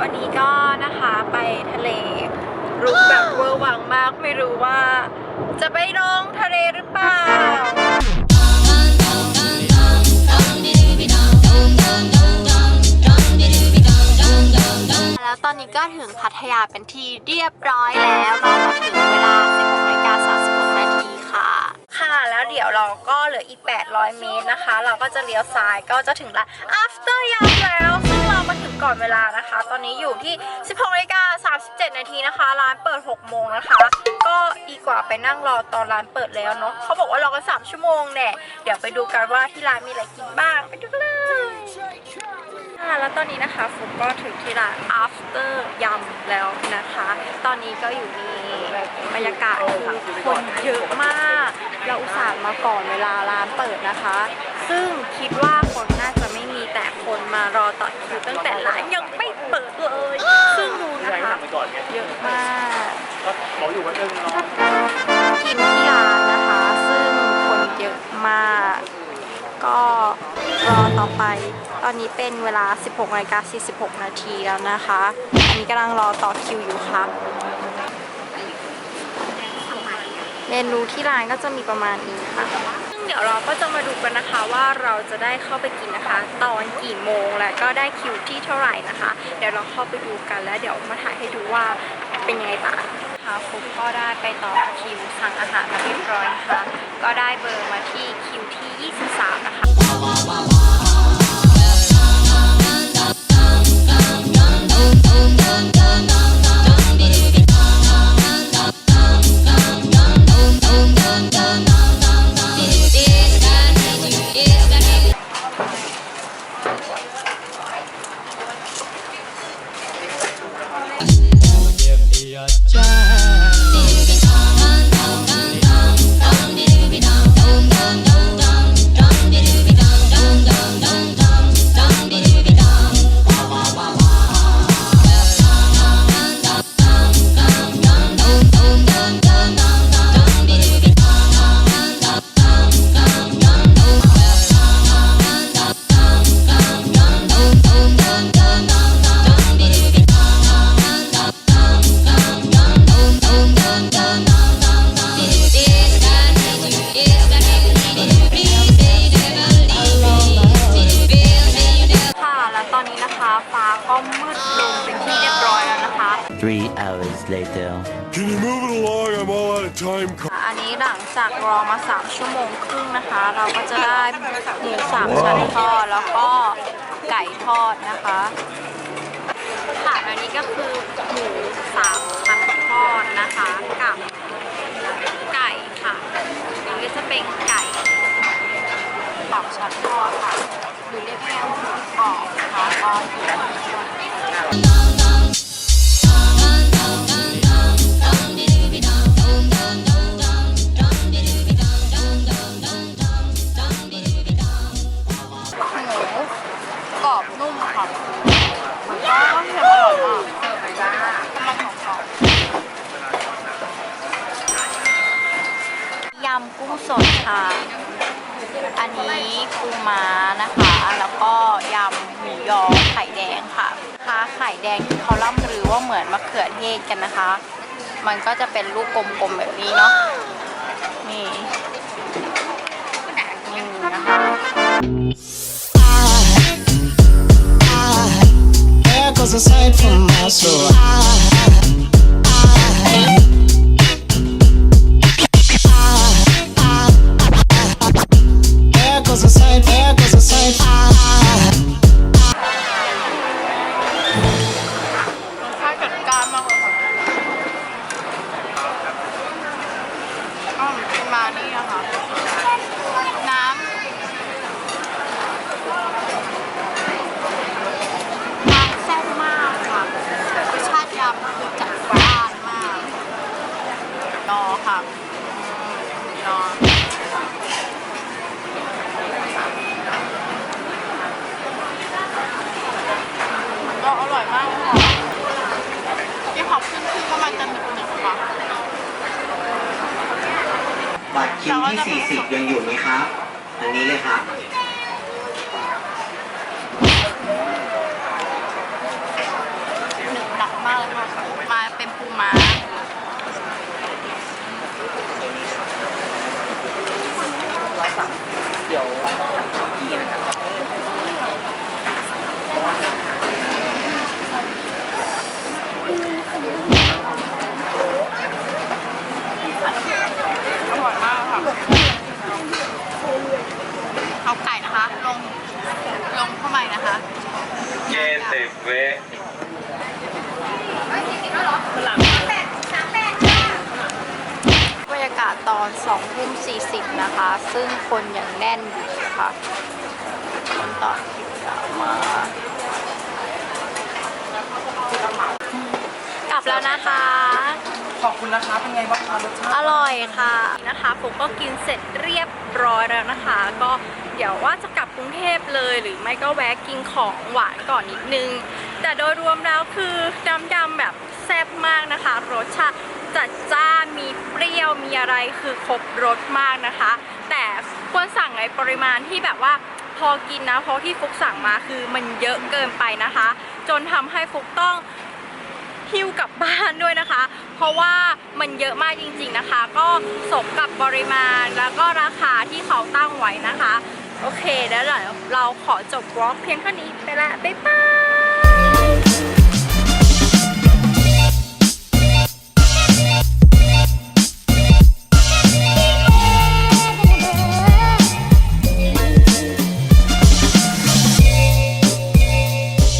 วันนี้ก็นะคะไปทะเลรุกแบบเวอร์วังมาก ไม่รู้ว่า จะไปลงทะเลหรือเปล่า แล้วตอนนี้ก็ถึงพัทยาเป็นที่เรียบร้อยแล้วเรามาถึงเวลา 16นาฬิกา36นาทีค่ะ ค่ะแล้วเดี๋ยวเราก็เหลืออีก 800 เมตรนะคะ เราก็จะเลี้ยวซ้ายก็จะถึงร้าน after ยามแล้ว ก่อนเวลานะคะ ตอนนี้อยู่ที่ 16นาฬิกา37 นาทีนะคะ ร้านเปิด 6 โมงนะคะ ก็ดีกว่าไปนั่งรอตอนร้านเปิดแล้วเนาะเขาบอกว่ารอกัน 3 ชั่วโมงแน่เดี๋ยวไปดูกันว่าที่ร้านมีอะไรกินบ้างไปดูกันเลยค่ะแล้วตอนนี้นะคะฟุกก็ถึงที่ร้าน after ยำแล้วนะคะ ตอนนี้ก็อยู่ในบรรยากาศคือคนเยอะมาก เราอุตส่าห์มาก่อนเวลาร้านเปิดนะคะ ซึ่งคิดว่าคนน่าจะ นมารอต่อคิวตั้งแต่ร้านยังไม่เปิดเลยซึ่งดูนะคะเยอะมากบอกอยู่ว่าเรื่อน้องกินที่ร้านนะคะ ซึ่งคนเยอะมาก ก็รอต่อไป ตอนนี้เป็นเวลา 16นาฬิกา46 นาทีแล้วนะคะ อันนี้กำลังรอต่อคิวอยู่ค่ะ เมนูที่ร้านก็จะมีประมาณนี้ค่ะซึ่งเดี๋ยวเราก็จะมาดูกันนะคะว่าเราจะได้เข้าไปกินนะคะ ตอนกี่โมงและก็ได้คิวที่เท่าไหร่นะคะ เดี๋ยวเราเข้าไปดูกันแล้วเดี๋ยวมาถ่ายให้ดูว่าเป็นยังไงบ้างค่ะฟุกก็ได้ไปต่อคิวสั่งอาหารมาเรียบร้อยนะคะก็ได้เบอร์มาที่คิวที่ 23 นะคะค่ะ Three hours later. Can you move it along? I'm all out of time. อันนี้หลังจากรอมา 3 ชั่วโมงครึ่งนะคะ เราก็จะได้หมูสามชั้นทอดแล้วก็ไก่ทอดนะคะค่ะอันนี้ก็คือหมูสามชั้นทอดนะคะกับไก่ค่ะอันนี้ก็จะเป็นไก่สามชั้นทอดค่ะหรือเรียกง่ายๆว่าหมูกรอบนะคะก็อยู่หมูกรอบ นุ่มค่ะแล้วก็เค็มอร่อยมากกำลังหอมกรอบยำกุ้งสดค่ะ อันนี้ปูม้านะคะ แล้วก็ยำหมูยอไข่แดงค่ะค่ะไข่แดงที่เขาล่ำลือว่าเหมือนมะเขือเทศกันนะคะ มันก็จะเป็นลูกกลมๆแบบนี้เนาะ นี่ นี่นะคะ Cause was a from my soul. I, I, I, was a I there was a sight. บัตรคิวที่ 40 ยังอยู่ไหมครับทางนี้เลยครับอาวค่ะมาเป็นปูม้าอร่อยมากค่ะ เอาไก่นะคะ ลง ลงเข้าไปนะคะเจเซฟเวบรรยากาศตอน2ทุ่ม40 นะคะ ซึ่งคนยังแน่นอยู่เลยค่ะ คนต่อคิวยาวมากกลับแล้วนะคะข อบคุณนะคะเป็นไงบ้างคะรสชาติอร่อยค่ะนะคะผมก็กินเสร็จเรียบร้อยแล้วนะคะ ก็เดี๋ยวว่าจะกลับกรุงเทพเลย หรือไม่ก็แวะกินของหวานก่อนนิดนึง แต่โดยรวมแล้วคือดำดำๆแบบแซ่บมากนะคะ รสชาติจัดจ้านมีเปรี้ยวมีอะไรคือครบรสมากนะคะ แต่ควรสั่งในปริมาณที่แบบว่าพอกินนะเพราะที่ฟุกสั่งมาคือมันเยอะเกินไปนะคะ จนทำให้ฟุกต้อง หิ้วกลับบ้านด้วยนะคะ เพราะว่ามันเยอะมากจริงๆนะคะ ก็สมกับปริมาณแล้วก็ราคาที่เขาตั้งไว้นะคะ โอเคแล้วเดี๋ยเราขอจบวอล์กเพียงเท่านี้ไปละบ๊ายบาย